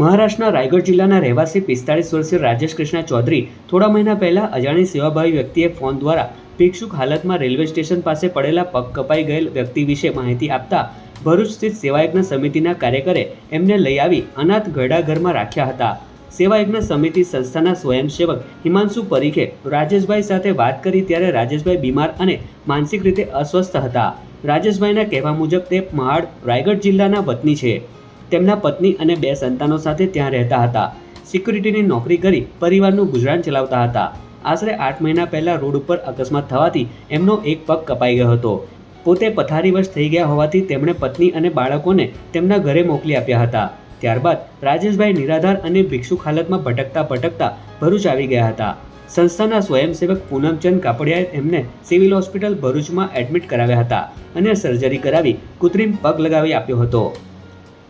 મહારાષ્ટ્રના રાયગઢ જિલ્લાના રહેવાસી પિસ્તાળીસ વર્ષીય રાજેશ કૃષ્ણા ચૌધરી થોડા મહિના પહેલા અજાણી સેવાભાવી વ્યક્તિએ ફોન દ્વારા ભિક્ષુક હાલતમાં રેલવે સ્ટેશન પાસે પડેલા પગ કપાઈ ગયેલ વ્યક્તિ વિશે માહિતી આપતા ભરૂચ સ્થિત સેવાયજ્ઞ સમિતિના કાર્યકરે એમને લઈ આવી અનાથ ઘરડાઘરમાં રાખ્યા હતા. સેવાયજ્ઞ સમિતિ સંસ્થાના સ્વયંસેવક હિમાંશુ પરીખે રાજેશભાઈ સાથે વાત કરી ત્યારે રાજેશભાઈ બીમાર અને માનસિક રીતે અસ્વસ્થ હતા. રાજેશભાઈના કહેવા મુજબ તે મહાડ રાયગઢ જિલ્લાના વતની છે. તેમના પત્ની અને બે સંતાનો સાથે ત્યાં રહેતા હતા. સિક્યુરિટીની નોકરી કરી પરિવારનું ગુજરાન ચલાવતા હતા. આશરે આઠ મહિના પહેલા રોડ ઉપર અકસ્માત થવાથી એમનો એક પગ કપાઈ ગયો હતો. પોતે પથારીવશ થઈ ગયા હોવાથી તેમણે પત્ની અને બાળકોને તેમના ઘરે મોકલી આપ્યા હતા. ત્યારબાદ રાજેશભાઈ નિરાધાર અને ભિક્ષુક હાલતમાં ભટકતા ભટકતા ભરૂચ આવી ગયા હતા. સંસ્થાના સ્વયંસેવક પૂનમચંદ કાપડિયાએ એમને સિવિલ હોસ્પિટલ ભરૂચમાં એડમિટ કરાવ્યા હતા અને સર્જરી કરાવી કૃત્રિમ પગ લગાવી આપ્યો હતો.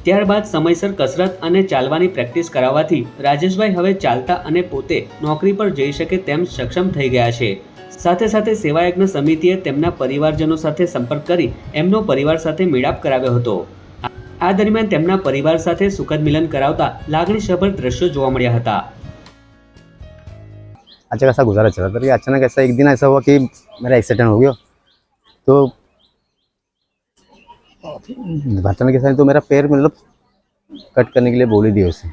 ત્યારબાદ સમયસર કસરત અને ચાલવાની પ્રેક્ટિસ કરાવવાથી રાજેશભાઈ હવે ચાલતા અને પોતે નોકરી પર જઈ શકે તેમ સક્ષમ થઈ ગયા છે સાથે સાથે સેવાયજ્ઞ સમિતિએ તેમના પરિવારજનો સાથે સંપર્ક કરી એમનો પરિવાર સાથે મેળાપ કરાવ્યો હતો આ દરમિયાન તેમના પરિવાર સાથે સુખદ મિલન કરાવતા લાગણીસભર દ્રશ્યો જોવા મળ્યા હતા अच्छा खासा गुजारा चला था अचानक ऐसा एक दिन ऐसा हुआ कि मेरा एक्सीडेंट हो गया तो बर्तन के साथ तो मेरा पैर मतलब कट करने के लिए बोल दिया उसे।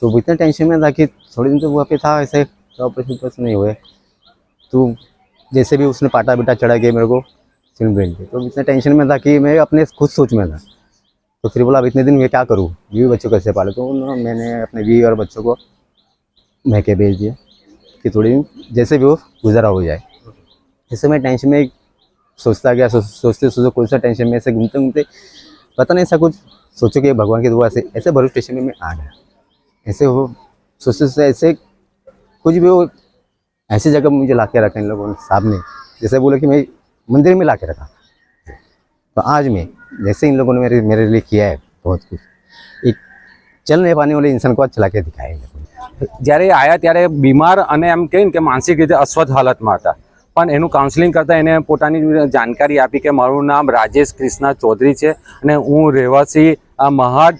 तो वो इतना टेंशन में था कि थोड़े दिन तो वहाँ पे था, ऐसे ऑपरेशन ऑपरेशन नहीं हुए। तो जैसे भी उसने पाटा बिटा चढ़ा के मेरे को सिम ब्रेन पे तो इतना टेंशन में था कि मैं अपने खुद सोच में था। तो फिर बोला, अब इतने दिन मैं क्या करूँ? बीवी बच्चों कैसे पाले? तो मैंने अपने बीवी और बच्चों को मैके भेज दिया कि थोड़ी जैसे भी वो गुजारा हो जाए। ऐसे मैं टेंशन में सोचता गया सो, सोचते सोचते कौन सा टेंशन में ऐसे घूमते घूमते पता नहीं ऐसा कुछ सोचो कि भगवान की दुआ से ऐसे भरूच स्टेशन में मैं आ गया ऐसे हो सोचते सोचते ऐसे कुछ भी हो ऐसी जगह मुझे ला के रखा इन लोगों ने सामने जैसे बोले कि मैं मंदिर में ला के रखा तो आज मैं जैसे इन लोगों ने मेरे मेरे लिए किया है बहुत कुछ एक चल नहीं पाने वाले इंसान को आज चला के दिखाया इन लोगों ने જ્યારે આયા ત્યારે બીમાર અને એમ કહે ને કે માનસિક રીતે અસ્વસ્થ હાલતમાં હતા પણ એનું કાઉન્સેલિંગ કરતાં એને પોતાની જાણકારી આપી કે મારું નામ રાજેશ કૃષ્ણા ચૌધરી છે અને હું રહેવાસી મહાડ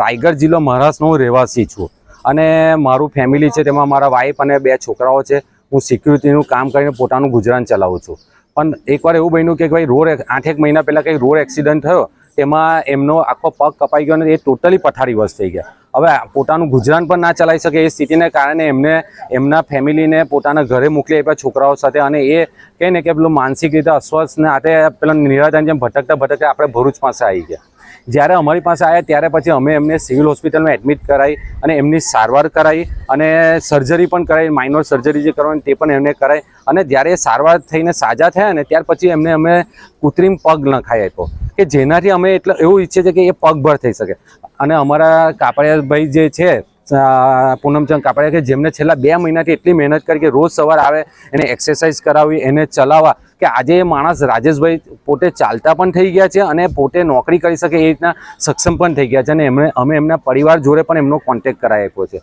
રાયગઢ જિલ્લો મહારાષ્ટ્રનો હું રહેવાસી છું. અને મારું ફેમિલી છે, તેમાં મારા વાઈફ અને બે છોકરાઓ છે. હું સિક્યુરિટીનું કામ કરીને પોતાનું ગુજરાન ચલાવું છું. પણ એકવાર એવું બન્યું કે ભાઈ રોડ, આઠેક મહિના પહેલાં કંઈક રોડ એક્સિડન્ટ થયો તેમાં એમનો આખો પગ કપાઈ ગયો અને એ ટોટલી પથારીવશ થઈ ગયા. હવે પોતાનું ગુજરાન પણ ના ચલાવી શકે એ સ્થિતિને કારણે એમને, એમના ફેમિલીને પોતાના ઘરે મોકલી આપ્યા છોકરાઓ સાથે અને એ કહે ને કે પેલું માનસિક રીતે અસ્વસ્થ ને આતે પેલા નિરાધાન જેમ ભટકતા ભટકતા આપણે ભરૂચ પાસે આવી ગયા. જ્યારે અમારી પાસે આવ્યા ત્યારે પછી અમે એમને સિવિલ હોસ્પિટલમાં એડમિટ કરાવી અને એમની સારવાર કરાવી અને સર્જરી પણ કરાવી માઇનોર સર્જરી જે કરવાની તે પણ એમને કરાવી અને જ્યારે સારવાર થઈને સાજા થયા ને ત્યાર પછી એમને અમે કૃત્રિમ પગ નખાઈ આપ્યો. કે જેનાથી અમે એટલે એવું ઈચ્છીએ છીએ કે એ પગભર થઈ શકે. અને અમારા કાપડિયાભાઈ જે છે પૂનમચંદ કાપડિયા કે જેમને છેલ્લા બે મહિનાથી એટલી મહેનત કરી કે રોજ સવાર આવે એને એક્સરસાઇઝ કરાવી, એને ચલાવવા, કે આજે એ માણસ રાજેશભાઈ પોતે ચાલતા પણ થઈ ગયા છે અને પોતે નોકરી કરી શકે એ રીતના સક્ષમ પણ થઈ ગયા છે અને એમણે, અમે એમના પરિવાર જોડે પણ એમનો કોન્ટેક્ટ કરાવી આપ્યો છે.